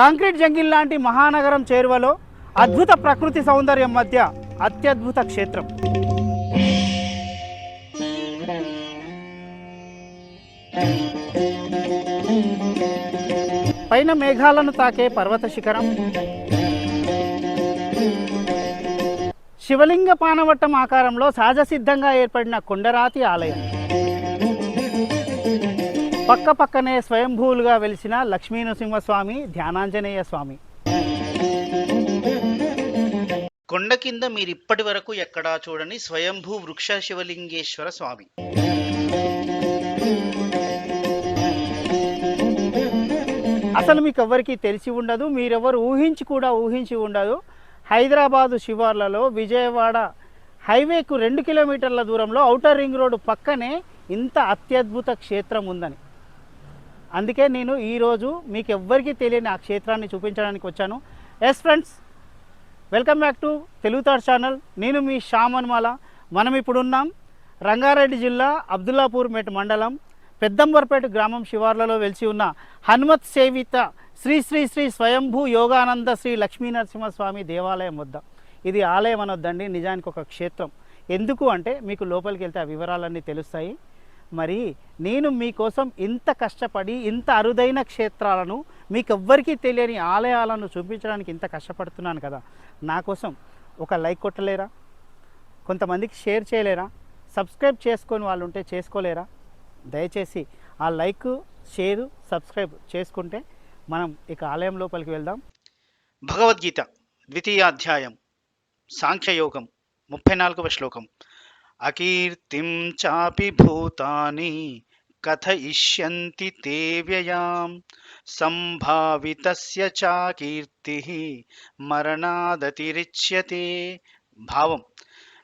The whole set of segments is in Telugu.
కాంక్రీట్ జంగిల్ లాంటి మహానగరం చేరువలో అద్భుత ప్రకృతి సౌందర్యం మధ్య అత్యద్భుత క్షేత్రం. పైన మేఘాలను తాకే పర్వత శిఖరం. శివలింగ పానవట్టం ఆకారంలో సహజ సిద్ధంగా ఏర్పడిన కొండరాతి ఆలయం. పక్క పక్కనే స్వయంభూలుగా వెలిసిన లక్ష్మీ నరసింహస్వామి ధ్యానాంజనేయ స్వామి. కొండ కింద మీరు ఇప్పటి వరకు ఎక్కడా చూడని స్వయంభూ వృక్ష శివలింగేశ్వర స్వామి. అసలు మీకు ఎవరికి తెలిసి ఉండదు మీరెవరు ఊహించి కూడా ఊహించి ఉండదు. హైదరాబాదు శివార్లలో విజయవాడ హైవేకు రెండు కిలోమీటర్ల దూరంలో ఔటర్ రింగ్ రోడ్డు పక్కనే ఇంత అత్యద్భుత క్షేత్రం ఉందని. అందుకే నేను ఈరోజు మీకు ఎవ్వరికీ తెలియని ఆ క్షేత్రాన్ని చూపించడానికి వచ్చాను. Yes friends welcome back to Telugu thought channel నేను మీ శ్యామన్మాల మనం ఇప్పుడున్నాం రంగారెడ్డి జిల్లా అబ్దుల్లాపూర్ మెట్ మండలం పెద్దంబర్పేట గ్రామం శివార్లలో వెలిసి ఉన్న హనుమత్ సేవిత శ్రీ శ్రీ శ్రీ స్వయంభూ యోగానంద శ్రీ లక్ష్మీనరసింహస్వామి దేవాలయం వద్ద. ఇది ఆలయం అనొద్దండి నిజానికి ఒక క్షేత్రం. ఎందుకు అంటే మీకు లోపలికి వెళ్తే ఆ వివరాలన్నీ తెలుస్తాయి. మరి నేను మీకోసం ఇంత కష్టపడి ఇంత అరుదైన క్షేత్రాలను మీకు ఎవ్వరికీ తెలియని ఆలయాలను చూపించడానికి ఇంత కష్టపడుతున్నాను కదా. నా కోసం ఒక లైక్ కొట్టలేరా? కొంతమందికి షేర్ చేయలేరా? సబ్స్క్రైబ్ చేసుకొని వాళ్ళు ఉంటే చేసుకోలేరా? దయచేసి ఆ లైక్ షేరు సబ్స్క్రైబ్ చేసుకుంటే మనం ఇక ఆలయం లోపలికి వెళ్దాం. భగవద్గీత ద్వితీయాధ్యాయం సాంఖ్యయోగం ముప్పై నాలుగవ శ్లోకం. అకీర్తిం చాపి భూతాని కథయిష్యంతి తే వ్యయాం. సంభావితస్య చాకీర్తి మరణాదతిరిచ్యతే. భావం.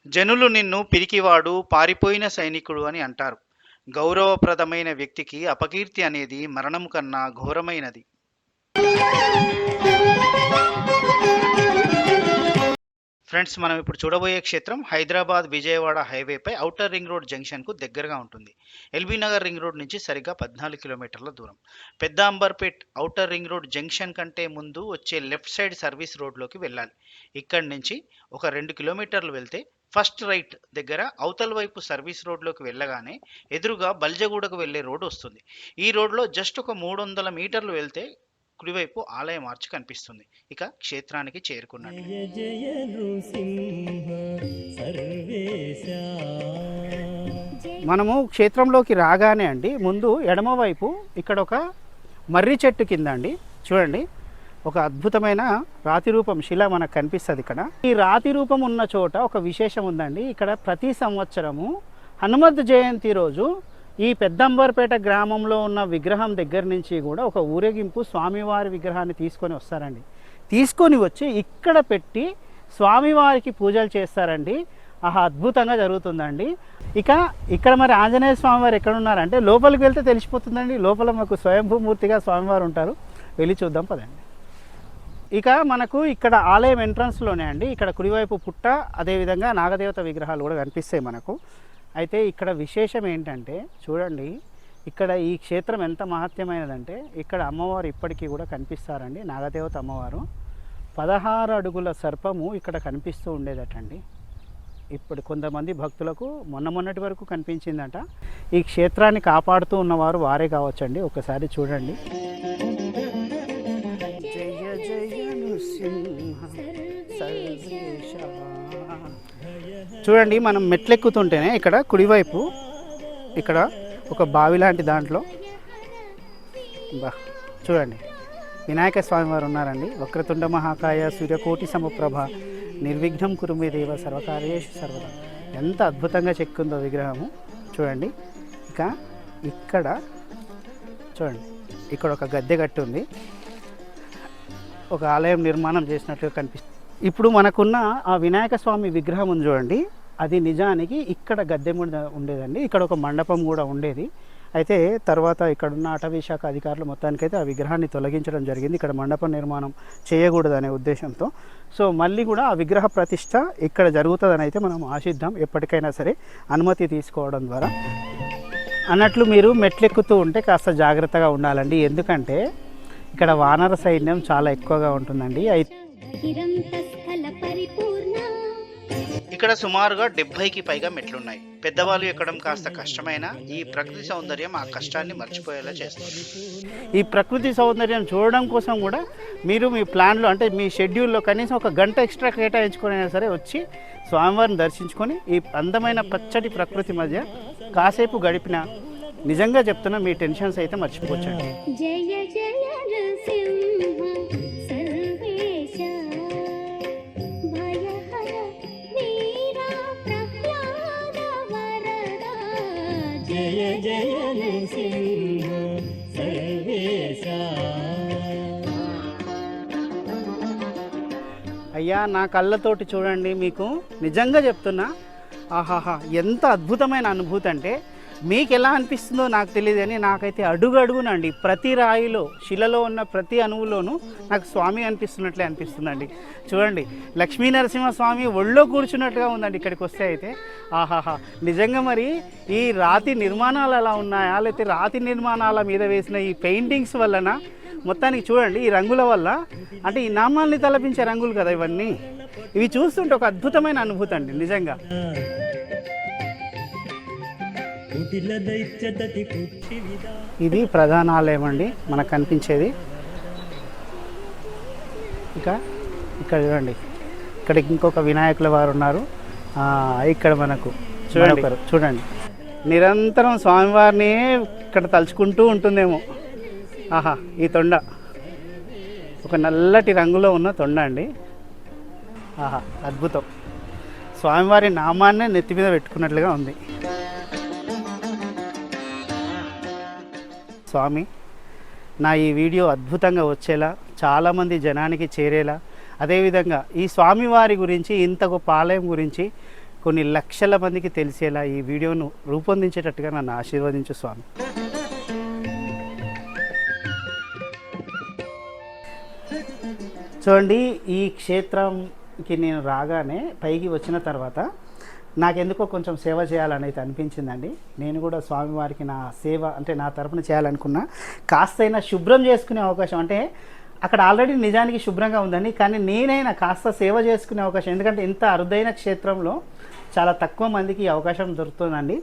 జనులు నిన్ను పిరికివాడు పారిపోయిన సైనికుడు అని అంటారు. గౌరవప్రదమైన వ్యక్తికి అపకీర్తి అనేది మరణం కన్నా ఘోరమైనది. ఫ్రెండ్స్ మనం ఇప్పుడు చూడబోయే క్షేత్రం హైదరాబాద్ విజయవాడ హైవేపై ఔటర్ రింగ్ రోడ్ జంక్షన్కు దగ్గరగా ఉంటుంది. ఎల్బీ నగర్ రింగ్ రోడ్ నుంచి సరిగ్గా పద్నాలుగు కిలోమీటర్ల దూరం. పెద్ద Amberpet outer ring road junction కంటే ముందు వచ్చే లెఫ్ట్ సైడ్ సర్వీస్ రోడ్లోకి వెళ్ళాలి. ఇక్కడి నుంచి ఒక రెండు కిలోమీటర్లు వెళ్తే ఫస్ట్ రైట్ దగ్గర అవతల వైపు సర్వీస్ రోడ్లోకి వెళ్ళగానే ఎదురుగా బల్జగూడకు వెళ్ళే రోడ్డు వస్తుంది. ఈ రోడ్లో జస్ట్ ఒక మూడు వందల మీటర్లు వెళ్తే కుడివైపు ఆలయ మార్చి కనిపిస్తుంది. ఇక క్షేత్రానికి సర్వేశ. మనము క్షేత్రంలోకి రాగానే అండి ముందు ఎడమవైపు ఇక్కడ ఒక మర్రి చెట్టు కింద అండి చూడండి ఒక అద్భుతమైన రాతి రూపం శిల మనకు కనిపిస్తుంది ఇక్కడ. ఈ రాతి రూపం ఉన్న చోట ఒక విశేషం ఉందండి ఇక్కడ ప్రతి సంవత్సరము హనుమత్ జయంతి రోజు ఈ పెద్దంబర్పేట గ్రామంలో ఉన్న విగ్రహం దగ్గర నుంచి కూడా ఒక ఊరేగింపు స్వామివారి విగ్రహాన్ని తీసుకొని వస్తారండి. తీసుకొని వచ్చి ఇక్కడ పెట్టి స్వామివారికి పూజలు చేస్తారండి. ఆహా అద్భుతంగా జరుగుతుందండి. ఇక ఇక్కడ మరి ఆంజనేయ స్వామివారు ఎక్కడ ఉన్నారంటే లోపలికి వెళ్తే తెలిసిపోతుందండి. లోపల మాకు స్వయంభూమూర్తిగా స్వామివారు ఉంటారు. వెళ్ళి చూద్దాం పదండి. ఇక మనకు ఇక్కడ ఆలయం ఎంట్రన్స్లోనే అండి. ఇక్కడ కుడివైపు పుట్ట అదేవిధంగా నాగదేవత విగ్రహాలు కూడా కనిపిస్తాయి మనకు. అయితే ఇక్కడ విశేషం ఏంటంటే చూడండి ఇక్కడ ఈ క్షేత్రం ఎంత మహత్యమైనదంటే ఇక్కడ అమ్మవారు ఇప్పటికీ కూడా కనిపిస్తారండి నాగదేవత అమ్మవారు. పదహారు అడుగుల సర్పము ఇక్కడ కనిపిస్తూ ఉండేదటండి. ఇప్పుడు కొంతమంది భక్తులకు మొన్న మొన్నటి వరకు కనిపించిందట. ఈ క్షేత్రాన్ని కాపాడుతూ ఉన్నవారు వారే కావచ్చండి ఒకసారి చూడండి. జయ జయ నృసింహ చూడండి మనం మెట్లెక్కుతుంటేనే ఇక్కడ కుడివైపు ఇక్కడ ఒక బావి లాంటి దాంట్లో. బా చూడండి. వినాయక స్వామి వారు ఉన్నారండి. వక్రతుండ మహాకాయ సూర్యకోటి సమప్రభ నిర్విఘ్నం కురుమే దేవ సర్వకార్యేషు సర్వదా. ఎంత అద్భుతంగా చెక్కుందో విగ్రహము. చూడండి. ఇక ఇక్కడ చూడండి. ఇక్కడ ఒక గద్దె కట్టి ఉంది ఒక ఆలయం నిర్మాణం చేసినట్లుగా కనిపిస్తుంది. ఇప్పుడు మనకున్న ఆ వినాయక స్వామి విగ్రహం ఉంది చూడండి. అది నిజానికి ఇక్కడ గద్దె మీద ఉండేదండి. ఇక్కడ ఒక మండపం కూడా ఉండేది. అయితే తర్వాత ఇక్కడున్న అటవీ శాఖ అధికారులు మొత్తానికైతే ఆ విగ్రహాన్ని తొలగించడం జరిగింది. ఇక్కడ మండపం నిర్మాణం చేయకూడదనే ఉద్దేశంతో. సో మళ్ళీ కూడా ఆ విగ్రహ ప్రతిష్ట ఇక్కడ జరుగుతుందని అయితే మనం ఆశిద్దాం. ఎప్పటికైనా సరే అనుమతి తీసుకోవడం ద్వారా. అన్నట్లు మీరు మెట్లెక్కుతూ ఉంటే కాస్త జాగ్రత్తగా ఉండాలండి. ఎందుకంటే ఇక్కడ వానర సైన్యం చాలా ఎక్కువగా ఉంటుందండి. అయితే ఇక్కడ సుమారుగా డెబ్బైకి పైగా మెట్లున్నాయి. పెద్దవాళ్ళు ఎక్కడం కాస్త కష్టమైనా ఈ ప్రకృతి సౌందర్యం ఆ కష్టాన్ని మర్చిపోయేలా చేస్తుంది. ఈ ప్రకృతి సౌందర్యం చూడడం కోసం కూడా మీరు మీ ప్లాన్లో అంటే మీ షెడ్యూల్లో కనీసం ఒక గంట ఎక్స్ట్రా కేటాయించుకొని అయినా సరే వచ్చి స్వామివారిని దర్శించుకొని ఈ అందమైన పచ్చటి ప్రకృతి మధ్య కాసేపు గడిపిన నిజంగా చెప్తున్నా మీ టెన్షన్స్ అయితే మర్చిపోవచ్చండి జయ జయ జయ నృసింహ సర్వేశ అయ్యా నా కళ్ళతోటి చూడండి మీకు. నిజంగా చెప్తున్నా. ఆహాహా ఎంత అద్భుతమైన అనుభూతి అంటే మీకు ఎలా అనిపిస్తుందో నాకు తెలియదు కానీ నాకైతే అడుగు అడుగునండి ప్రతి రాయిలో శిలలో ఉన్న ప్రతి అణువులోనూ నాకు స్వామి అనిపిస్తున్నట్లే అనిపిస్తుందండి. చూడండి లక్ష్మీ నరసింహ స్వామి ఒళ్ళో కూర్చున్నట్టుగా ఉందండి ఇక్కడికి వస్తే అయితే. ఆహాహా నిజంగా మరి ఈ రాతి నిర్మాణాలు ఎలా ఉన్నాయా? లేకపోతే రాతి నిర్మాణాల మీద వేసిన ఈ పెయింటింగ్స్ వలన మొత్తానికి చూడండి ఈ రంగుల వల్ల అంటే ఈ నామాల్ని తలపించే రంగులు కదా ఇవన్నీ. ఇవి చూస్తుంటే ఒక అద్భుతమైన అనుభూతి అండి నిజంగా. ఇది ప్రధాన ఆలయం అండి. మనకు కనిపించేది. ఇక ఇక్కడ చూడండి. ఇక్కడ ఇంకొక వినాయకుల వారు ఉన్నారు. ఇక్కడ మనకు చూడండి. చూడండి. నిరంతరం స్వామివారిని ఇక్కడ తలుచుకుంటూ ఉంటుందేమో. ఆహా ఈ తొండ. ఒక నల్లటి రంగులో ఉన్న తొండ అండి. ఆహా అద్భుతం. స్వామివారి నామాన్నే నెత్తి మీద పెట్టుకున్నట్లుగా ఉంది. స్వామి. నా ఈ వీడియో అద్భుతంగా వచ్చేలా చాలామంది జనానికి చేరేలా. అదేవిధంగా ఈ స్వామివారి గురించి ఇంత గొప్ప ఆలయం గురించి కొన్ని లక్షల మందికి తెలిసేలా ఈ వీడియోను రూపొందించేటట్టుగా నన్ను ఆశీర్వదించు స్వామి. చూడండి ఈ క్షేత్రంకి నేను రాగానే పైకి వచ్చిన తర్వాత నాకెందుకో కొంచెం సేవ చేయాలని అయితే అనిపించిందండి. నేను కూడా స్వామివారికి నా సేవ అంటే నా తరపున చేయాలనుకున్నా. కాస్తైనా శుభ్రం చేసుకునే అవకాశం అంటే అక్కడ ఆల్రెడీ నిజానికి శుభ్రంగా ఉందండి. కానీ నేనైనా కాస్త సేవ చేసుకునే అవకాశం ఎందుకంటే ఇంత అరుదైన క్షేత్రంలో చాలా తక్కువ మందికి అవకాశం దొరుకుతుందండి.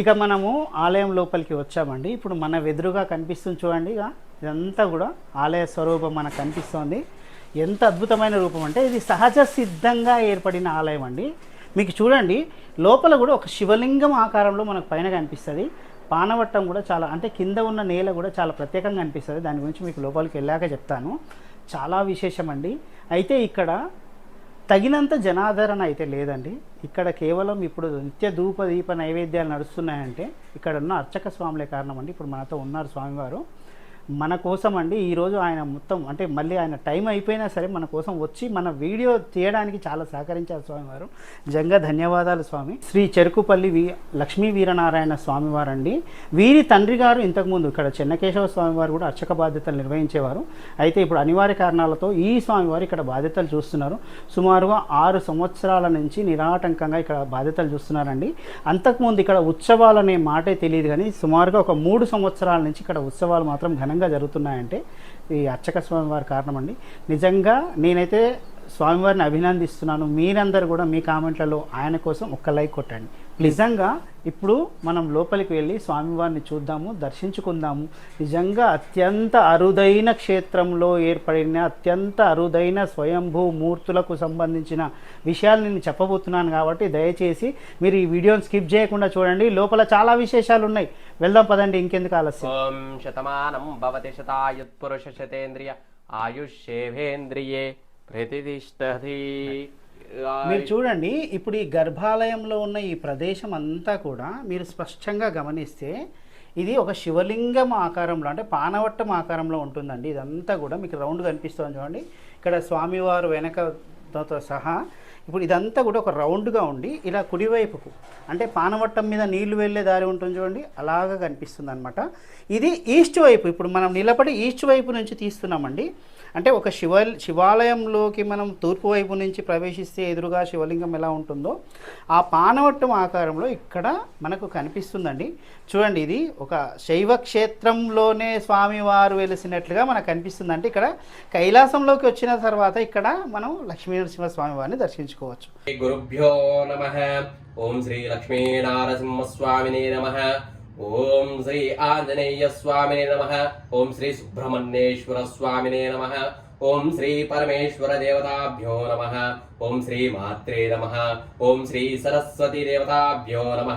ఇక మనము ఆలయం లోపలికి వచ్చామండి. ఇప్పుడు మన వెదురుగా కనిపిస్తుంది చూడండి. ఇక ఇదంతా కూడా ఆలయ స్వరూపం మనకు కనిపిస్తోంది. ఎంత అద్భుతమైన రూపం అంటే ఇది సహజ సిద్ధంగా ఏర్పడిన ఆలయం అండి. మీకు చూడండి లోపల కూడా ఒక శివలింగం ఆకారంలో మనకు పైన కనిపిస్తుంది. పానవట్టం కూడా చాలా అంటే కింద ఉన్న నేల కూడా చాలా ప్రత్యేకంగా అనిపిస్తుంది దాని గురించి మీకు లోపలికి వెళ్ళాక చెప్తాను. చాలా విశేషం అండి అయితే ఇక్కడ తగినంత జనాదరణ అయితే లేదండి. ఇక్కడ కేవలం ఇప్పుడు నిత్య ధూప దీప నైవేద్యాలు నడుస్తున్నాయంటే ఇక్కడ ఉన్న అర్చక స్వాములే కారణం అండి ఇప్పుడు మనతో ఉన్నారు స్వామివారు. మన కోసం అండి ఈరోజు ఆయన మొత్తం అంటే మళ్ళీ ఆయన టైం అయిపోయినా సరే మన కోసం వచ్చి మన వీడియో తీయడానికి చాలా సహకరించారు స్వామివారు. నిజంగా ధన్యవాదాలు స్వామి. శ్రీ చెరుకుపల్లి వి లక్ష్మీ వీరనారాయణ స్వామివారు అండి వీరి తండ్రి గారు ఇంతకుముందు ఇక్కడ చెన్నకేశవ స్వామివారు కూడా అర్చక బాధ్యతలు నిర్వహించేవారు. అయితే ఇప్పుడు అనివార్య కారణాలతో ఈ స్వామివారు ఇక్కడ బాధ్యతలు చూస్తున్నారు. సుమారుగా ఆరు సంవత్సరాల నుంచి నిరాటంకంగా ఇక్కడ బాధ్యతలు చూస్తున్నారండి. అంతకుముందు ఇక్కడ ఉత్సవాలు అనే మాటే తెలియదు కానీ సుమారుగా ఒక మూడు సంవత్సరాల నుంచి ఇక్కడ ఉత్సవాలు మాత్రం ఘనంగా జరుగుతున్నాయంటే ఈ అర్చక స్వామివారి కారణం అండి నిజంగా నేనైతే స్వామివారిని అభినందిస్తున్నాను. మీరందరూ కూడా మీ కామెంట్లలో ఆయన కోసం ఒక్క లైక్ కొట్టండి. నిజంగా ఇప్పుడు మనం లోపలికి వెళ్ళి స్వామివారిని చూద్దాము దర్శించుకుందాము. నిజంగా అత్యంత అరుదైన క్షేత్రంలో ఏర్పడిన అత్యంత అరుదైన స్వయంభూ మూర్తులకు సంబంధించిన విషయాలు నేను చెప్పబోతున్నాను కాబట్టి దయచేసి మీరు ఈ వీడియోని స్కిప్ చేయకుండా చూడండి. లోపల చాలా విశేషాలు ఉన్నాయి. వెళ్దాం పదండి ఇంకెందుకు ఆలస్యం. శతమానం భవతి శతాయుత్పురుష శతేంద్రియ ఆయుష్యేవేంద్రియే ప్రతిష్టతి. మీరు చూడండి ఇప్పుడు ఈ గర్భాలయంలో ఉన్న ఈ ప్రదేశం అంతా కూడా మీరు స్పష్టంగా గమనిస్తే ఇది ఒక శివలింగం ఆకారంలో అంటే పానవట్టం ఆకారంలో ఉంటుందండి. ఇదంతా కూడా మీకు రౌండ్ కనిపిస్తుంది చూడండి. ఇక్కడ స్వామివారు వెనకతో సహా ఇప్పుడు ఇదంతా కూడా ఒక రౌండ్గా ఉండి ఇలా కుడివైపుకు అంటే పానవట్టం మీద నీళ్ళు వెళ్ళే దారి ఉంటుంది చూడండి. అలాగా కనిపిస్తుంది అనమాట ఇది ఈస్ట్ వైపు ఇప్పుడు మనం నిలబడి ఈస్ట్ వైపు నుంచి తీస్తున్నామండి. అంటే ఒక శివ శివాలయంలోకి మనం తూర్పు వైపు నుంచి ప్రవేశిస్తే ఎదురుగా శివలింగం ఎలా ఉంటుందో ఆ పానవట్టం ఆకారంలో ఇక్కడ మనకు కనిపిస్తుందండి. చూడండి ఇది ఒక శైవ క్షేత్రంలోనే స్వామివారు వెలిసినట్లుగా మనకు కనిపిస్తుంది అంటే ఇక్కడ కైలాసంలోకి వచ్చిన తర్వాత ఇక్కడ మనం లక్ష్మీ నరసింహ స్వామివారిని దర్శించుకోవచ్చు. గురుభ్యో నమ. ఓం శ్రీ లక్ష్మీనారసింహస్వామినే నమ. ఓం శ్రీ ఆంజనేయ స్వామినే నమ. ఓం శ్రీ సుబ్రహ్మణ్యేశ్వర స్వామినే నమ. ఓం శ్రీ పరమేశ్వర దేవతాభ్యో నమ. ఓం శ్రీ మాత్రే నమ. ఓం శ్రీ సరస్వతి దేవతాభ్యో నమ.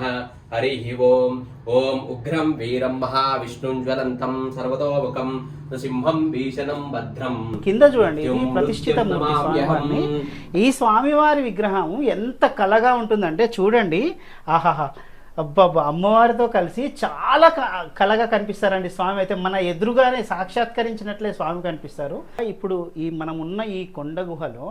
హరి ఓం. ఓం ఉగ్రం వీరం మహావిష్ణుం జ్వలంతం సర్వతోముఖం నృసింహం భీషణం భద్రం. కింద చూడండి ప్రతిష్ఠిత ఈ స్వామివారి విగ్రహం ఎంత కళగా ఉంటుందంటే చూడండి. ఆహాహా. అబ్బబ్బా అమ్మవారితో కలిసి చాలా క- కళగా కనిపిస్తారండి స్వామి. అయితే మన ఎదురుగానే సాక్షాత్కరించినట్లే స్వామి కనిపిస్తారు. ఇప్పుడు ఈ మనం ఉన్న ఈ కొండ గుహలో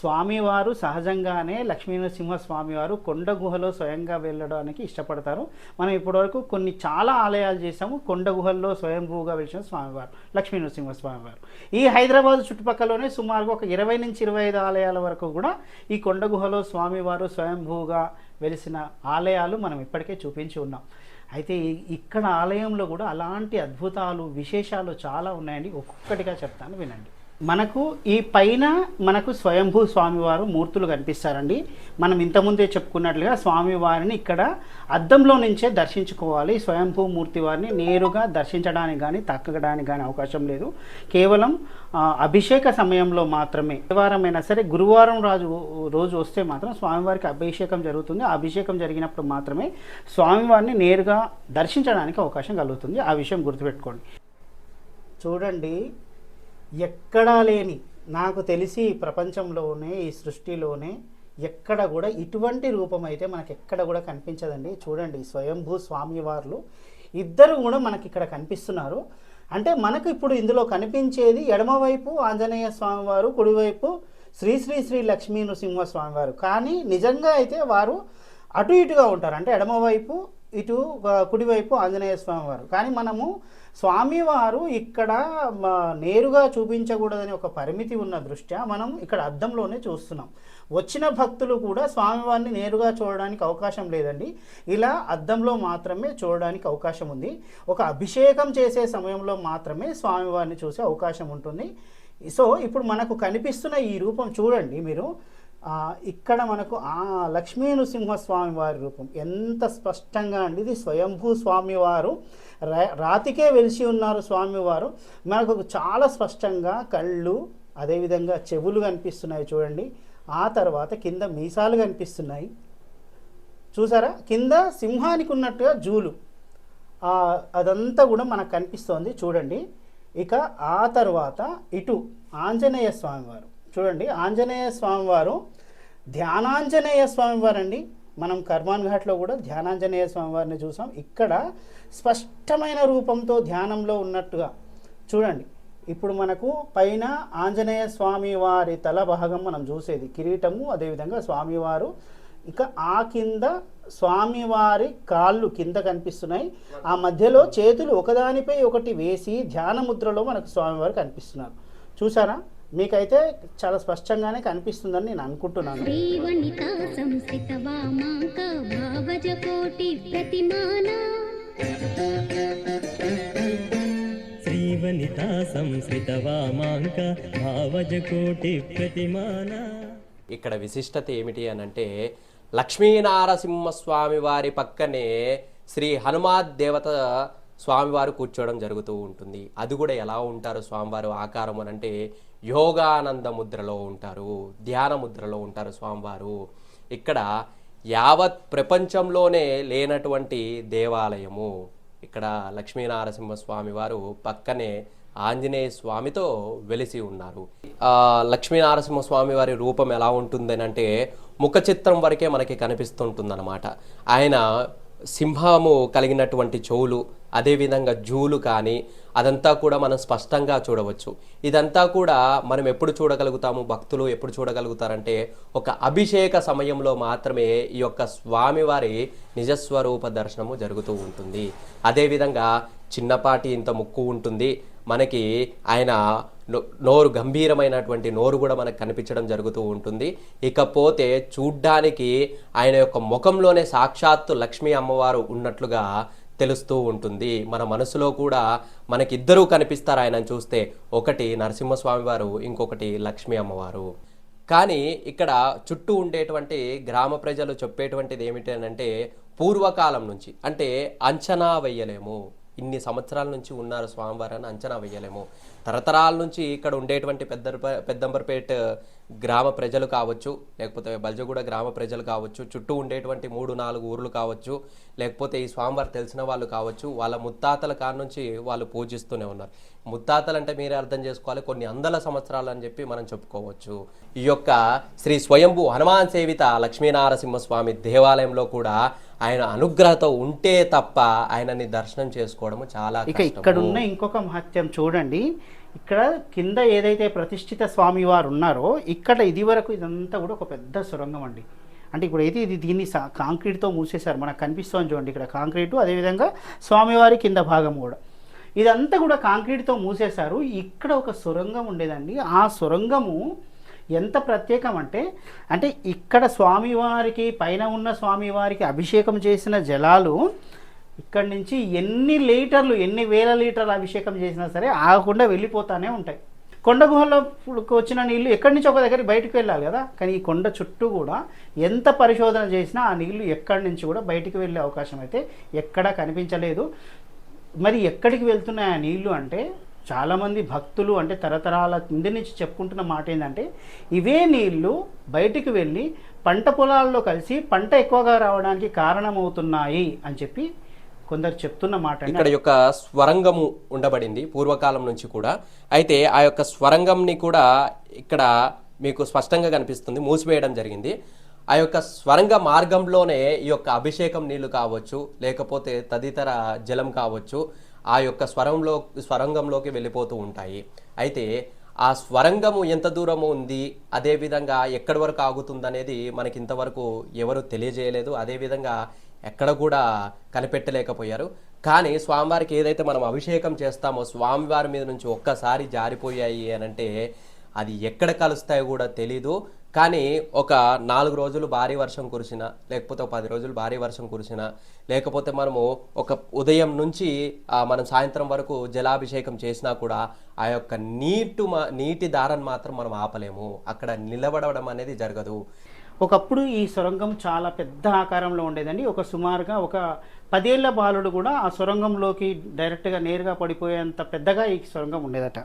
స్వామివారు సహజంగానే లక్ష్మీనరసింహ స్వామివారు కొండ గుహలో స్వయంగా వెళ్ళడానికి ఇష్టపడతారు. మనం ఇప్పటివరకు కొన్ని చాలా ఆలయాలు చేసాము కొండ గుహల్లో స్వయంభూగా వెలిసిన స్వామివారు లక్ష్మీనరసింహ స్వామివారు ఈ హైదరాబాద్ చుట్టుపక్కలనే సుమారుగా ఒక ఇరవై నుంచి ఇరవై ఐదు ఆలయాల వరకు కూడా ఈ కొండ గుహలో స్వామివారు స్వయంభూగా వెలిసిన ఆలయాలు మనం ఇప్పటికే చూపించి ఉన్నాం. అయితే ఇక్కడ ఆలయంలో కూడా అలాంటి అద్భుతాలు విశేషాలు చాలా ఉన్నాయండి. ఒక్కొక్కటిగా చెప్తాను వినండి. మనకు ఈ పైన మనకు స్వయంభూ స్వామివారు మూర్తులు కనిపిస్తారండి. మనం ఇంతకుముందే చెప్పుకున్నట్లుగా స్వామివారిని ఇక్కడ అద్దంలో నుంచే దర్శించుకోవాలి. స్వయంభూ మూర్తి వారిని నేరుగా దర్శించడానికి కానీ తక్కడానికి కానీ అవకాశం లేదు. కేవలం అభిషేక సమయంలో మాత్రమే. వారమైనా సరే గురువారం రాజు రోజు వస్తే మాత్రం స్వామివారికి అభిషేకం జరుగుతుంది. ఆ అభిషేకం జరిగినప్పుడు మాత్రమే స్వామివారిని నేరుగా దర్శించడానికి అవకాశం కలుగుతుంది. ఆ విషయం గుర్తుపెట్టుకోండి. చూడండి ఎక్కడా లేని నాకు తెలిసి ప్రపంచంలోనే ఈ సృష్టిలోనే ఎక్కడ కూడా ఇటువంటి రూపం అయితే మనకి ఎక్కడ కూడా కనిపించదండి. చూడండి స్వయంభూ స్వామివార్లు ఇద్దరు కూడా మనకి ఇక్కడ కనిపిస్తున్నారు. అంటే మనకు ఇప్పుడు ఇందులో కనిపించేది ఎడమవైపు ఆంజనేయ స్వామివారు కుడివైపు శ్రీ శ్రీ శ్రీ లక్ష్మీ నృసింహ స్వామివారు కానీ నిజంగా అయితే వారు అటు ఇటుగా ఉంటారు. అంటే ఎడమవైపు ఇటు కుడివైపు ఆంజనేయ స్వామి వారు కానీ మనము స్వామివారు ఇక్కడ నేరుగా చూపించకూడదని ఒక పరిమితి ఉన్న దృష్ట్యా మనం ఇక్కడ అద్దంలోనే చూస్తున్నాం. వచ్చిన భక్తులు కూడా స్వామివారిని నేరుగా చూడడానికి అవకాశం లేదండి. ఇలా అద్దంలో మాత్రమే చూడడానికి అవకాశం ఉంది. ఒక అభిషేకం చేసే సమయంలో మాత్రమే స్వామివారిని చూసే అవకాశం ఉంటుంది. సో ఇప్పుడు మనకు కనిపిస్తున్న ఈ రూపం చూడండి మీరు. ఇక్కడ మనకు ఆ లక్ష్మీ నృసింహస్వామి వారి రూపం. ఎంత స్పష్టంగా అండి ఇది స్వయంభూ స్వామివారు. రాతికే వెలిసి ఉన్నారు స్వామివారు. మనకు చాలా స్పష్టంగా కళ్ళు అదేవిధంగా చెవులు కనిపిస్తున్నాయి చూడండి. ఆ తర్వాత కింద మీసాలు కనిపిస్తున్నాయి. చూసారా? కింద సింహానికి ఉన్నట్టుగా జూలు. అదంతా కూడా మనకు కనిపిస్తోంది. చూడండి. ఇక ఆ తర్వాత ఇటు ఆంజనేయ స్వామివారు. చూడండి. ఆంజనేయ స్వామివారు ధ్యానాంజనేయ స్వామివారండి మనం కర్మాన్ ఘాట్లో కూడా ధ్యానాంజనేయ స్వామివారిని చూసాం. ఇక్కడ స్పష్టమైన రూపంతో ధ్యానంలో ఉన్నట్టుగా చూడండి. ఇప్పుడు మనకు పైన ఆంజనేయ స్వామి వారి తల భాగం మనం చూసేది. కిరీటము అదేవిధంగా స్వామివారు. ఇక ఆ కింద స్వామివారి కాళ్ళు కింద కనిపిస్తున్నాయి. ఆ మధ్యలో చేతులు ఒకదానిపై ఒకటి వేసి ధ్యాన ముద్రలో మనకు స్వామివారు కనిపిస్తున్నారు. చూసారా? మీకైతే చాలా స్పష్టంగానే కనిపిస్తుందని నేను అనుకుంటున్నాను. శ్రీవనితా సంస్థిత వామాంక భావజకోటి ప్రతిమానా. ఇక్కడ విశిష్టత ఏమిటి అని అంటే లక్ష్మీనారసింహస్వామి వారి పక్కనే శ్రీ హనుమాద్ దేవత స్వామివారు కూర్చోవడం జరుగుతూ ఉంటుంది. అది కూడా ఎలా ఉంటారు స్వామివారు ఆకారం అని అంటే యోగానంద ముద్రలో ఉంటారు ధ్యాన ముద్రలో ఉంటారు స్వామివారు. ఇక్కడ యావత్ ప్రపంచంలోనే లేనటువంటి దేవాలయము. ఇక్కడ లక్ష్మీనారసింహ స్వామి వారు పక్కనే ఆంజనేయ స్వామితో వెలిసి ఉన్నారు. లక్ష్మీనారసింహ స్వామి వారి రూపం ఎలా ఉంటుందని అంటే ముఖ చిత్రం వరకే మనకి కనిపిస్తుంటుందన్నమాట. ఆయన సింహము కలిగినటువంటి చెవులు అదేవిధంగా జూలు కానీ అదంతా కూడా మనం స్పష్టంగా చూడవచ్చు. ఇదంతా కూడా మనం ఎప్పుడు చూడగలుగుతాము? భక్తులు ఎప్పుడు చూడగలుగుతారంటే ఒక అభిషేక సమయంలో మాత్రమే ఈ యొక్క స్వామివారి నిజస్వరూప దర్శనము జరుగుతూ ఉంటుంది. అదేవిధంగా చిన్నపాటి ఇంత ముక్కు ఉంటుంది. మనకి ఆయన నోరు గంభీరమైనటువంటి నోరు కూడా మనకు కనిపించడం జరుగుతూ ఉంటుంది. ఇకపోతే చూడ్డానికి ఆయన యొక్క ముఖంలోనే సాక్షాత్తు లక్ష్మీ అమ్మవారు ఉన్నట్లుగా తెలుస్తూ ఉంటుంది. మన మనసులో కూడా మనకిద్దరూ కనిపిస్తారు ఆయనను చూస్తే. ఒకటి నరసింహస్వామి వారు ఇంకొకటి లక్ష్మీ అమ్మవారు. కానీ ఇక్కడ చుట్టూ ఉండేటువంటి గ్రామ ప్రజలు చెప్పేటువంటిది ఏమిటి అని అంటే పూర్వకాలం నుంచి అంటే అంచనా వెయ్యలేము ఇన్ని సంవత్సరాల నుంచి ఉన్నారు స్వామివారని అంచనా వేయలేము. తరతరాల నుంచి ఇక్కడ ఉండేటువంటి పెద్ద పెద్దంబర్పేట గ్రామ ప్రజలు కావచ్చు లేకపోతే బల్జగూడ గ్రామ ప్రజలు కావచ్చు చుట్టూ ఉండేటువంటి మూడు నాలుగు ఊర్లు కావచ్చు లేకపోతే ఈ స్వామివారు తెలిసిన వాళ్ళు కావచ్చు వాళ్ళ ముత్తాతల కాడ నుంచి వాళ్ళు పూజిస్తూనే ఉన్నారు. ముత్తాతలు అంటే మీరే అర్థం చేసుకోవాలి కొన్ని వందల సంవత్సరాలు అని చెప్పి మనం చెప్పుకోవచ్చు. ఈ యొక్క శ్రీ స్వయంభు హనుమాన్ సేవిత లక్ష్మీనారసింహస్వామి దేవాలయంలో కూడా ఆయన అనుగ్రహంతో ఉంటే తప్ప ఆయనని దర్శనం చేసుకోవడం చాలా ఇక. ఇక్కడ ఉన్న ఇంకొక మహత్యం చూడండి. ఇక్కడ కింద ఏదైతే ప్రతిష్ఠిత స్వామి వారు ఉన్నారో ఇక్కడ ఇది వరకు ఇదంతా కూడా ఒక పెద్ద సొరంగం అండి. అంటే ఇప్పుడు అయితే ఇది దీన్ని కాంక్రీట్తో మూసేశారు. మనకు కనిపిస్తోంది చూడండి ఇక్కడ కాంక్రీటు అదేవిధంగా స్వామివారి కింద భాగం కూడా. ఇదంతా కూడా కాంక్రీట్తో మూసేశారు. ఇక్కడ ఒక సొరంగం ఉండేదండి. ఆ సొరంగము ఎంత ప్రత్యేకం అంటే అంటే ఇక్కడ స్వామివారికి పైన ఉన్న స్వామివారికి అభిషేకం చేసిన జలాలు ఇక్కడి నుంచి ఎన్ని లీటర్లు ఎన్ని వేల లీటర్లు అభిషేకం చేసినా సరే ఆగకుండా వెళ్ళిపోతానే ఉంటాయి. కొండ గుహలోకి వచ్చిన నీళ్ళు ఎక్కడి నుంచి ఒక దగ్గర బయటకు వెళ్ళాలి కదా? కానీ ఈ కొండ చుట్టూ కూడా ఎంత పరిశోధన చేసినా ఆ నీళ్ళు ఎక్కడి నుంచి కూడా బయటికి వెళ్ళే అవకాశం అయితే ఎక్కడా కనిపించలేదు. మరి ఎక్కడికి వెళ్తున్నాయి ఆ నీళ్ళు అంటే చాలామంది భక్తులు అంటే తరతరాల కింద నుంచి చెప్పుకుంటున్న మాట ఏంటంటే ఇవే నీళ్ళు బయటికి వెళ్ళి పంట పొలాల్లో కలిసి పంట ఎక్కువగా రావడానికి కారణమవుతున్నాయి అని చెప్పి కొందరు చెప్తున్న మాట ఇక్కడ యొక్క స్వరంగము ఉండబడింది పూర్వకాలం నుంచి కూడా. అయితే ఆ యొక్క స్వరంగంని కూడా ఇక్కడ మీకు స్పష్టంగా కనిపిస్తుంది మూసివేయడం జరిగింది. ఆ యొక్క స్వరంగ మార్గంలోనే ఈ యొక్క అభిషేకం నీళ్ళు కావచ్చు లేకపోతే తదితర జలం కావచ్చు ఆ యొక్క స్వరంలో స్వరంగంలోకి వెళ్ళిపోతూ ఉంటాయి. అయితే ఆ స్వరంగము ఎంత దూరము ఉంది అదేవిధంగా ఎక్కడి వరకు ఆగుతుందనేది మనకి ఇంతవరకు ఎవరు తెలియజేయలేదు. అదేవిధంగా ఎక్కడ కూడా కనిపెట్టలేకపోయారు. కానీ స్వామివారికి ఏదైతే మనం అభిషేకం చేస్తామో స్వామివారి మీద నుంచి ఒక్కసారి జారిపోయాయి అని అంటే అది ఎక్కడ కలుస్తాయో కూడా తెలీదు. కానీ ఒక నాలుగు రోజులు భారీ వర్షం కురిసిన లేకపోతే ఒక పది రోజులు భారీ వర్షం కురిసిన లేకపోతే మనము ఒక ఉదయం నుంచి మనం సాయంత్రం వరకు జలాభిషేకం చేసినా కూడా ఆ యొక్క నీటు మా- నీటి దారాన్ని మాత్రం మనం ఆపలేము. అక్కడ నిలబడడం అనేది జరగదు. ఒకప్పుడు ఈ సొరంగం చాలా పెద్ద ఆకారంలో ఉండేదండి. ఒక సుమారుగా ఒక పదేళ్ళ బాలుడు కూడా ఆ సొరంగంలోకి డైరెక్ట్గా నేరుగా పడిపోయేంత పెద్దగా ఈ సొరంగం ఉండేదట.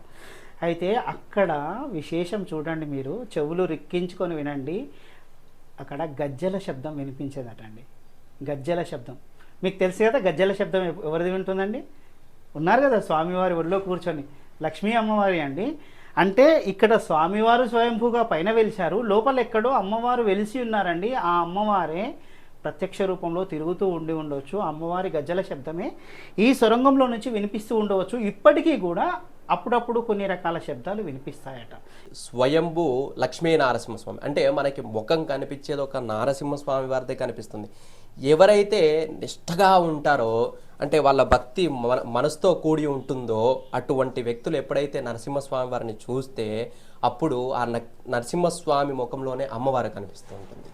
అయితే అక్కడ విశేషం చూడండి మీరు. చెవులు రిక్కించుకొని వినండి. అక్కడ గజ్జల శబ్దం వినిపించేదట అండి గజ్జల శబ్దం. మీకు తెలుసు కదా గజ్జల శబ్దం ఎవరిది వింటుందండి? ఉన్నారు కదా స్వామివారి ఒళ్ళో కూర్చొని. లక్ష్మీ అమ్మవారి అండి. అంటే ఇక్కడ స్వామివారు స్వయంభూగా పైన వెలిశారు. లోపల ఎక్కడో అమ్మవారు వెలిసి ఉన్నారండి. ఆ అమ్మవారే ప్రత్యక్ష రూపంలో తిరుగుతూ ఉండి ఉండవచ్చు అమ్మవారి గజ్జల శబ్దమే ఈ సొరంగంలో నుంచి వినిపిస్తూ ఉండవచ్చు. ఇప్పటికీ కూడా అప్పుడప్పుడు కొన్ని రకాల శబ్దాలు వినిపిస్తాయట. స్వయంభూ లక్ష్మీ నారసింహస్వామి అంటే మనకి ముఖం కనిపించేది ఒక నారసింహస్వామి వారిదే కనిపిస్తుంది. ఎవరైతే నిష్టగా ఉంటారో అంటే వాళ్ళ భక్తి మన మనసుతో కూడి ఉంటుందో అటువంటి వ్యక్తులు ఎప్పుడైతే నరసింహస్వామి వారిని చూస్తే అప్పుడు ఆ నరసింహస్వామి ముఖంలోనే అమ్మవారు కనిపిస్తూ ఉంటుంది.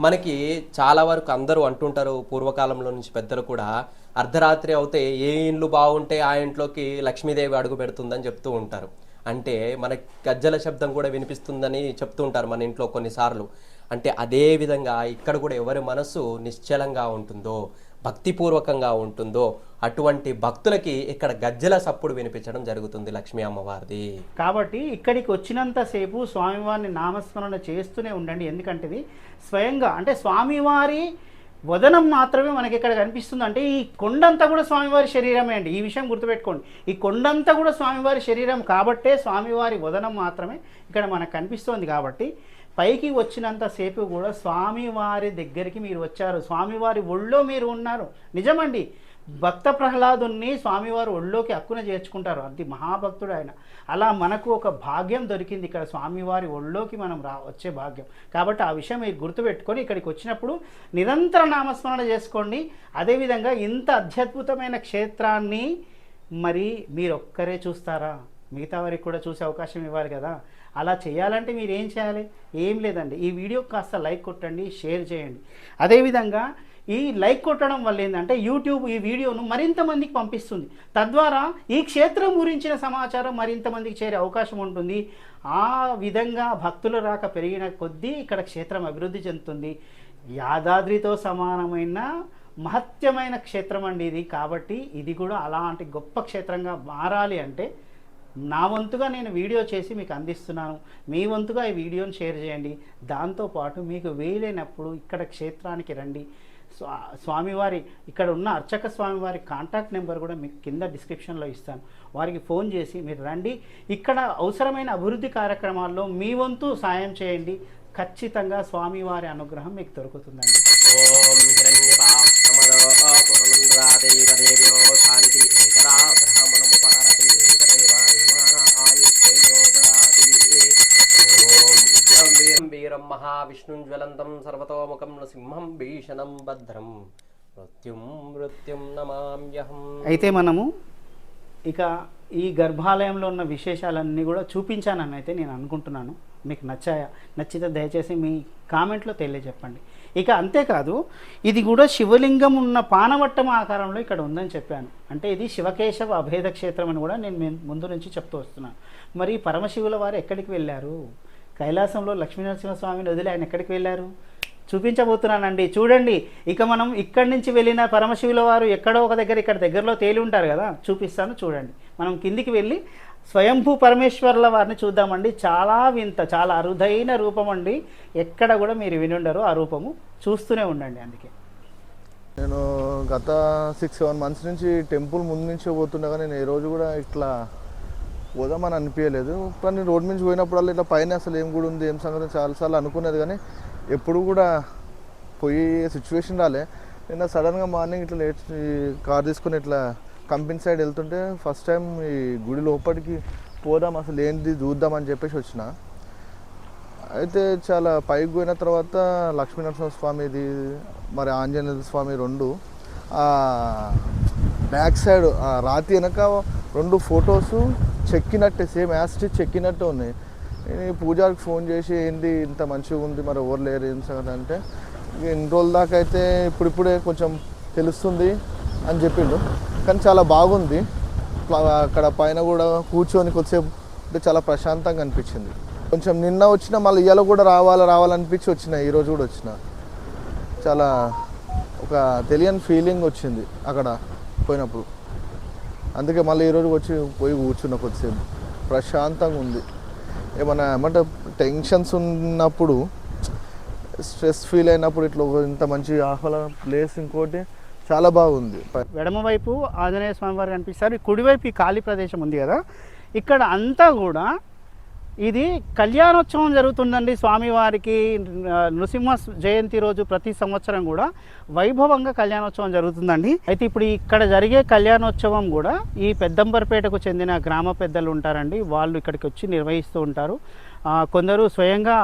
మనకి చాలా వరకు అందరూ అంటుంటారు పూర్వకాలంలో నుంచి పెద్దలు కూడా అర్ధరాత్రి అవుతే ఏ ఇండ్లు బాగుంటే ఆ ఇంట్లోకి లక్ష్మీదేవి అడుగు పెడుతుందని చెప్తూ ఉంటారు. అంటే మనకి గజ్జల శబ్దం కూడా వినిపిస్తుందని చెప్తూ ఉంటారు మన ఇంట్లో కొన్నిసార్లు. అంటే అదే విధంగా ఇక్కడ కూడా ఎవరి మనసు నిశ్చలంగా ఉంటుందో భక్తిపూర్వకంగా ఉంటుందో అటువంటి భక్తులకి ఇక్కడ గజ్జల సప్పుడు వినిపించడం జరుగుతుంది లక్ష్మీ అమ్మవారిది. కాబట్టి ఇక్కడికి వచ్చినంతసేపు స్వామివారిని నామస్మరణ చేస్తూనే ఉండండి. ఎందుకంటే ఇది స్వయంగా అంటే స్వామివారి వదనం మాత్రమే మనకి ఇక్కడ కనిపిస్తుంది. అంటే ఈ కొండంతా కూడా స్వామివారి శరీరమే అండి. ఈ విషయం గుర్తుపెట్టుకోండి. ఈ కొండంతా కూడా స్వామివారి శరీరం కాబట్టే స్వామివారి వదనం మాత్రమే ఇక్కడ మనకు కనిపిస్తోంది కాబట్టి పైకి వచ్చినంతసేపు కూడా స్వామివారి దగ్గరికి మీరు వచ్చారు. స్వామివారి ఒళ్ళో మీరు ఉన్నారు. నిజమండి. భక్త ప్రహ్లాదుని స్వామివారు ఒళ్ళోకి హక్కున చేర్చుకుంటారు. అది మహాభక్తుడు ఆయన. అలా మనకు ఒక భాగ్యం దొరికింది. ఇక్కడ స్వామివారి ఒళ్ళోకి మనం రా వచ్చే భాగ్యం. కాబట్టి ఆ విషయం మీరు గుర్తుపెట్టుకొని ఇక్కడికి వచ్చినప్పుడు నిరంతర నామస్మరణ చేసుకోండి. అదేవిధంగా ఇంత అత్యద్భుతమైన క్షేత్రాన్ని మరి మీరు ఒక్కరే చూస్తారా? మిగతా వారికి కూడా చూసే అవకాశం ఇవ్వాలి కదా. అలా చేయాలంటే మీరు ఏం చేయాలి? ఏం లేదండి. ఈ వీడియో కాస్త లైక్ కొట్టండి షేర్ చేయండి. అదేవిధంగా ఈ లైక్ కొట్టడం వల్ల ఏంటంటే యూట్యూబ్ ఈ వీడియోను మరింత మందికి పంపిస్తుంది. తద్వారా ఈ క్షేత్రం గురించిన సమాచారం మరింత మందికి చేరే అవకాశం ఉంటుంది. ఆ విధంగా భక్తుల రాక పెరిగిన కొద్దీ ఇక్కడ క్షేత్రం అభివృద్ధి చెందుతుంది. యాదాద్రితో సమానమైన మహత్యమైన క్షేత్రం అండి ఇది. కాబట్టి ఇది కూడా అలాంటి గొప్ప క్షేత్రంగా మారాలి అంటే నా వంతుగా నేను వీడియో చేసి మీకు అందిస్తున్నాను. మీ వంతుగా ఈ వీడియోని షేర్ చేయండి. దాంతోపాటు మీకు వీలైనప్పుడు ఇక్కడ క్షేత్రానికి రండి. స్వా స్వామివారి ఇక్కడ ఉన్న అర్చక స్వామివారి కాంటాక్ట్ నెంబర్ కూడా మీకు కింద డిస్క్రిప్షన్లో ఇస్తాను. వారికి ఫోన్ చేసి మీరు రండి. ఇక్కడ అవసరమైన అభివృద్ధి కార్యక్రమాల్లో మీ వంతు సాయం చేయండి. ఖచ్చితంగా స్వామివారి అనుగ్రహం మీకు దొరుకుతుందండి. ఓం హిరణ్యపాత్రమదో వీరం మహావిష్ణుం జ్వలంతం సర్వతోముఖం నృసింహం భీషణం భద్రం. మృత్యుం మృత్యుం నమామ్యహం. అయితే మనము ఇక ఈ గర్భాలయంలో ఉన్న విశేషాలన్నీ కూడా చూపించానని అయితే నేను అనుకుంటున్నాను. మీకు నచ్చాయా? నచ్చితే దయచేసి మీ కామెంట్లో తెలియజెప్పండి. ఇక అంతేకాదు ఇది కూడా శివలింగం ఉన్న పానవట్టం ఆకారంలో ఇక్కడ ఉందని చెప్పాను. అంటే ఇది శివకేశవ అభేద క్షేత్రం అని కూడా నేను ముందు నుంచి చెప్తూ వస్తున్నాను. మరి పరమశివుల వారు ఎక్కడికి వెళ్ళారు? కైలాసంలో లక్ష్మీనరసింహస్వామిని వదిలి ఆయన ఎక్కడికి వెళ్ళారు? చూపించబోతున్నానండి. చూడండి. ఇక మనం ఇక్కడి నుంచి వెళ్ళిన పరమశివుల వారు ఎక్కడో ఒక దగ్గర ఇక్కడ దగ్గరలో తేలి ఉంటారు కదా? చూపిస్తాను చూడండి. మనం కిందికి వెళ్ళి స్వయంభూ పరమేశ్వర్ల వారిని చూద్దామండి. చాలా వింత చాలా అరుదైన రూపం అండి. ఎక్కడ కూడా మీరు వినుండరు ఆ రూపము. చూస్తూనే ఉండండి అందుకే. నేను గత సిక్స్ సెవెన్ మంత్స్ నుంచి టెంపుల్ ముందు నుంచే పోతుండగా నేను ఏ రోజు కూడా ఇట్లా పోదామని అనిపించలేదు. కానీ రోడ్ నుంచి పోయినప్పుడల్లా ఇట్లా పైన అసలు ఏం కూడా ఉంది ఏం సంగతి చాలాసార్లు అనుకునేది కానీ ఎప్పుడు కూడా పోయే సిచ్యువేషన్ రాలే. నిన్న సడన్గా మార్నింగ్ ఇట్లా లేట్ కార్ తీసుకుని ఇట్లా కంపెనీ సైడ్ వెళ్తుంటే ఫస్ట్ టైం ఈ గుడి లోపలికి పోదాం అసలు ఏంటి చూద్దామని చెప్పేసి వచ్చిన. అయితే చాలా పైకి పోయిన తర్వాత లక్ష్మీనరసింహ స్వామిది మరి ఆంజనేయ స్వామి రెండు బ్యాక్ సైడ్ రాతి వెనక రెండు ఫొటోస్ చెక్కినట్టే సేమ్ యాస్టిచ్ చెక్కినట్టు ఉన్నాయి. నేను పూజారికి ఫోన్ చేసి ఏంటి ఇంత మంచిగా ఉంది మరి ఎవరు లేరు ఏం సంగతి? అంటే ఇన్ని రోజుల దాకా అయితే ఇప్పుడిప్పుడే కొంచెం తెలుస్తుంది అని చెప్పిండు. కానీ చాలా బాగుంది. అక్కడ పైన కూడా కూర్చొని కొద్దిసేపు అంటే చాలా ప్రశాంతంగా అనిపించింది. కొంచెం నిన్న వచ్చిన మళ్ళీ ఇవాళ కూడా రావాలా రావాలనిపించి వచ్చిన ఈరోజు కూడా వచ్చిన. చాలా ఒక తెలియని ఫీలింగ్ వచ్చింది అక్కడ. పోయినప్పుడు అందుకే మళ్ళీ ఈరోజు వచ్చి పోయి కూర్చున్న కొద్దిసేపు. ప్రశాంతంగా ఉంది. ఏమన్నా ఏమంటే టెన్షన్స్ ఉన్నప్పుడు స్ట్రెస్ ఫీల్ అయినప్పుడు ఇట్లా ఇంత మంచి ఆహ్లాద ప్లేస్ ఇంకోటి చాలా బాగుంది. ఎడమవైపు ఆంజనేయ స్వామివారు కనిపిస్తారు. కుడివైపు ఈ ఖాళీ ప్రదేశం ఉంది కదా. ఇక్కడ అంతా కూడా ఇది కళ్యాణోత్సవం జరుగుతుందండి స్వామివారికి నృసింహ జయంతి రోజు ప్రతి సంవత్సరం కూడా వైభవంగా కళ్యాణోత్సవం జరుగుతుందండి. అయితే ఇప్పుడు ఇక్కడ జరిగే కళ్యాణోత్సవం కూడా ఈ పెద్దంబర్పేటకు చెందిన గ్రామ పెద్దలు ఉంటారండి. వాళ్ళు ఇక్కడికి వచ్చి నిర్వహిస్తూ ఉంటారు. కొందరు స్వయంగా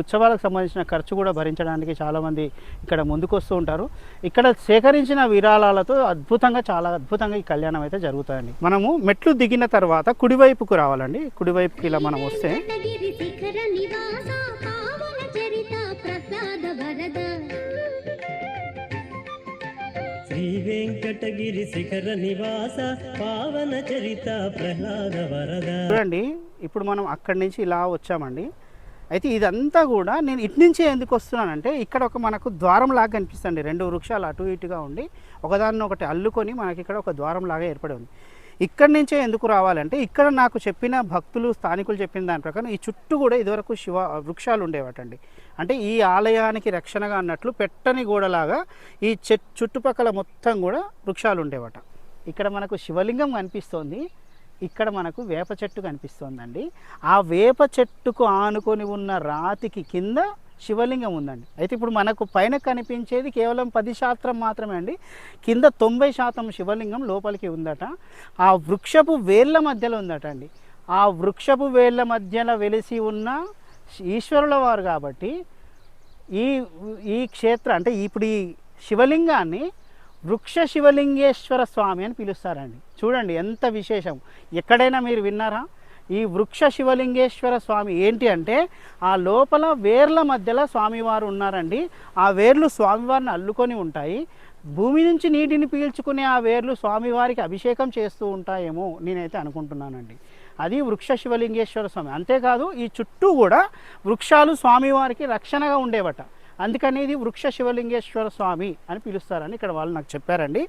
ఉత్సవాలకు సంబంధించిన ఖర్చు కూడా భరించడానికి చాలామంది ఇక్కడ ముందుకు వస్తూ ఉంటారు. ఇక్కడ సేకరించిన విరాళాలతో అద్భుతంగా చాలా అద్భుతంగా ఈ కళ్యాణం అయితే జరుగుతాయండి. మనము మెట్లు దిగిన తర్వాత కుడివైపుకు రావాలండి. కుడివైపుకి ఇలా మనం వస్తే వెంకటగిరి శిఖర నివాస పావన చరిత ప్రహ్లాద వరద. శ్రీ వెంకటగిరి శిఖర నివాస పావన చరిత ప్రహ్లాద వరద. చూడండి ఇప్పుడు మనం అక్కడి నుంచి ఇలా వచ్చామండి. అయితే ఇదంతా కూడా నేను ఇటు నుంచే ఎందుకు వస్తున్నానంటే ఇక్కడ ఒక మనకు ద్వారం లాగా కనిపిస్తుంది రెండు వృక్షాలు అటు ఇటుగా ఉండి ఒకదాన్ని ఒకటి అల్లుకొని మనకి ఇక్కడ ఒక ద్వారం లాగా ఏర్పడి ఉంది. ఇక్కడి నుంచే ఎందుకు రావాలంటే ఇక్కడ నాకు చెప్పిన భక్తులు స్థానికులు చెప్పిన దాని ప్రకారం ఈ చుట్టూ కూడా ఇదివరకు శివ వృక్షాలు ఉండేవటండి. అంటే ఈ ఆలయానికి రక్షణగా అన్నట్లు పెట్టని గోడలాగా ఈ చెట్ చుట్టుపక్కల మొత్తం కూడా వృక్షాలు ఉండేవట. ఇక్కడ మనకు శివలింగం కనిపిస్తోంది. ఇక్కడ మనకు వేప చెట్టు కనిపిస్తోందండి. ఆ వేప చెట్టుకు ఆనుకొని ఉన్న రాతికి కింద శివలింగం ఉందండి. అయితే ఇప్పుడు మనకు పైన కనిపించేది కేవలం పది శాతం మాత్రమే అండి. కింద తొంభై శాతం శివలింగం లోపలికి ఉందట. ఆ వృక్షపు వేళ్ళ మధ్యలో ఉందట అండి. ఆ వృక్షపు వేళ్ళ మధ్యలో వెలిసి ఉన్న ఈశ్వరుల వారు కాబట్టి ఈ ఈ క్షేత్ర అంటే ఇప్పుడు ఈ శివలింగాన్ని వృక్ష శివలింగేశ్వర స్వామి అని పిలుస్తారండి. చూడండి ఎంత విశేషం. ఎక్కడైనా మీరు విన్నారా? ఈ వృక్ష శివలింగేశ్వర స్వామి ఏంటి అంటే ఆ లోపల వేర్ల మధ్యలో స్వామివారు ఉన్నారండి. ఆ వేర్లు స్వామివారిని అల్లుకొని ఉంటాయి. భూమి నుంచి నీటిని పీల్చుకునే ఆ వేర్లు స్వామివారికి అభిషేకం చేస్తూ ఉంటాయేమో నేనైతే అనుకుంటున్నానండి. అది వృక్ష శివలింగేశ్వర స్వామి. అంతేకాదు ఈ చుట్టూ కూడా వృక్షాలు స్వామివారికి రక్షణగా ఉండేవట. అందుకని ఇది వృక్ష శివలింగేశ్వర స్వామి అని పిలుస్తారని ఇక్కడ వాళ్ళు నాకు చెప్పారండి.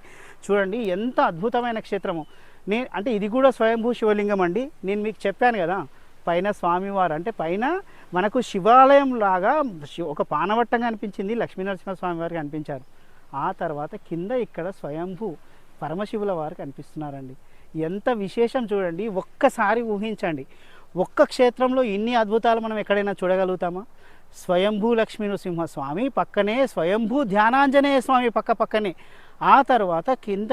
చూడండి ఎంత అద్భుతమైన క్షేత్రము. నే అంటే ఇది కూడా స్వయంభూ శివలింగం అండి. నేను మీకు చెప్పాను కదా పైన స్వామివారు అంటే పైన మనకు శివాలయం లాగా శి- ఒక పానవట్టంగా అనిపించింది లక్ష్మీనరసింహ స్వామి వారికి అనిపించారు. ఆ తర్వాత కింద ఇక్కడ స్వయంభూ పరమశివుల వారు కనిపిస్తున్నారండి ఎంత విశేషం చూడండి ఒక్కసారి ఊహించండి. ఒక్క క్షేత్రంలో ఇన్ని అద్భుతాలు మనం ఎక్కడైనా చూడగలుగుతామా? స్వయంభూ లక్ష్మీ నృసింహస్వామి పక్కనే స్వయంభూ ధ్యానాంజనేయ స్వామి పక్క పక్కనే. ఆ తర్వాత కింద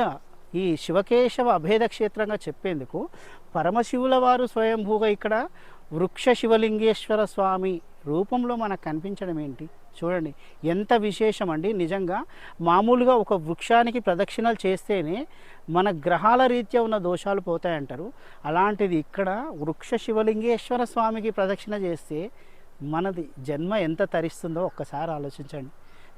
ఈ శివకేశవ అభేద క్షేత్రంగా చెప్పేందుకు పరమశివుల వారు స్వయంభూగా ఇక్కడ వృక్ష శివలింగేశ్వర స్వామి రూపంలో మనకు కనిపించడం ఏంటి? చూడండి ఎంత విశేషం అండి నిజంగా మామూలుగా ఒక వృక్షానికి ప్రదక్షిణలు చేస్తేనే మన గ్రహాల రీత్యా ఉన్న దోషాలు పోతాయంటారు. అలాంటిది ఇక్కడ వృక్ష శివలింగేశ్వర స్వామికి ప్రదక్షిణ చేస్తే మనది జన్మ ఎంత తరిస్తుందో ఒక్కసారి ఆలోచించండి.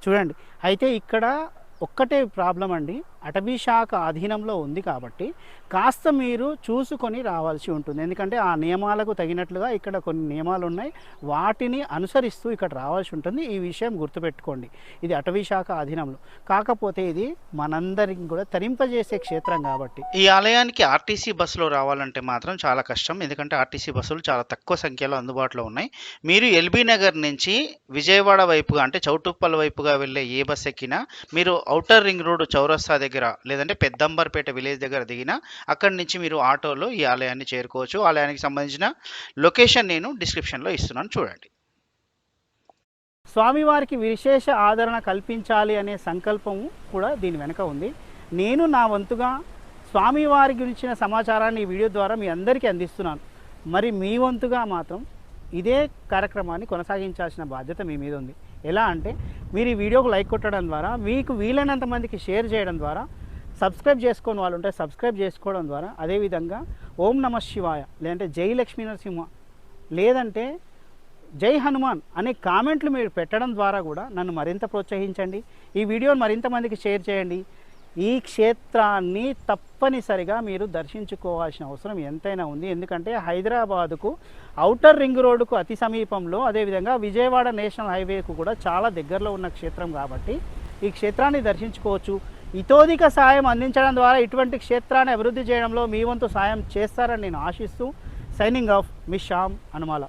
చూడండి అయితే ఇక్కడ ఒక్కటే ప్రాబ్లం అండి. అటవీ శాఖ అధీనంలో ఉంది కాబట్టి కాస్త మీరు చూసుకొని రావాల్సి ఉంటుంది. ఎందుకంటే ఆ నియమాలకు తగినట్లుగా ఇక్కడ కొన్ని నియమాలు ఉన్నాయి. వాటిని అనుసరిస్తూ ఇక్కడ రావాల్సి ఉంటుంది. ఈ విషయం గుర్తుపెట్టుకోండి. ఇది అటవీ శాఖ అధీనంలో. కాకపోతే ఇది మనందరికి కూడా తరింపజేసే క్షేత్రం కాబట్టి. ఈ ఆలయానికి ఆర్టీసీ బస్సులో రావాలంటే మాత్రం చాలా కష్టం. ఎందుకంటే ఆర్టీసీ బస్సులు చాలా తక్కువ సంఖ్యలో అందుబాటులో ఉన్నాయి. మీరు ఎల్బీ నగర్ నుంచి విజయవాడ వైపుగా అంటే చౌటుప్పల వైపుగా వెళ్ళే ఏ బస్ ఎక్కినా మీరు ఔటర్ రింగ్ రోడ్ చౌరస్తా దగ్గర దగ్గర లేదంటే పెద్దంబర్పేట విలేజ్ దగ్గర దిగినా అక్కడి నుంచి మీరు ఆటోలో ఈ ఆలయాన్ని చేరుకోవచ్చు. ఆలయానికి సంబంధించిన లొకేషన్ నేను డిస్క్రిప్షన్లో ఇస్తున్నాను. చూడండి. స్వామివారికి విశేష ఆదరణ కల్పించాలి అనే సంకల్పం కూడా దీని వెనుక ఉంది. నేను నా వంతుగా స్వామివారి గురించిన సమాచారాన్ని ఈ వీడియో ద్వారా మీ అందరికీ అందిస్తున్నాను. మరి మీ వంతుగా మాత్రం ఇదే కార్యక్రమాన్ని కొనసాగించాల్సిన బాధ్యత మీ మీద ఉంది. ఎలా అంటే మీరు ఈ వీడియోకు లైక్ కొట్టడం ద్వారా మీకు వీలైనంత మందికి షేర్ చేయడం ద్వారా సబ్స్క్రైబ్ చేసుకొని వాళ్ళు ఉంటే సబ్స్క్రైబ్ చేసుకోవడం ద్వారా అదేవిధంగా ఓం నమ శివాయ లేదంటే జై లక్ష్మీ నరసింహ లేదంటే జై హనుమాన్ అనే కామెంట్లు మీరు పెట్టడం ద్వారా కూడా నన్ను మరింత ప్రోత్సహించండి. ఈ వీడియోని మరింత మందికి షేర్ చేయండి. ఈ క్షేత్రాన్ని తప్పనిసరిగా మీరు దర్శించుకోవాల్సిన అవసరం ఎంతైనా ఉంది. ఎందుకంటే హైదరాబాదుకు అవుటర్ రింగ్ రోడ్డుకు అతి సమీపంలో అదేవిధంగా విజయవాడ నేషనల్ హైవేకు కూడా చాలా దగ్గరలో ఉన్న క్షేత్రం కాబట్టి ఈ క్షేత్రాన్ని దర్శించుకోవచ్చు. ఇతోధిక సాయం అందించడం ద్వారా ఇటువంటి క్షేత్రాన్ని అభివృద్ధి చేయడంలో మీ వంతు సాయం చేస్తారని నేను ఆశిస్తూ సైనింగ్ ఆఫ్ మీ శ్యామ్ హనుమాల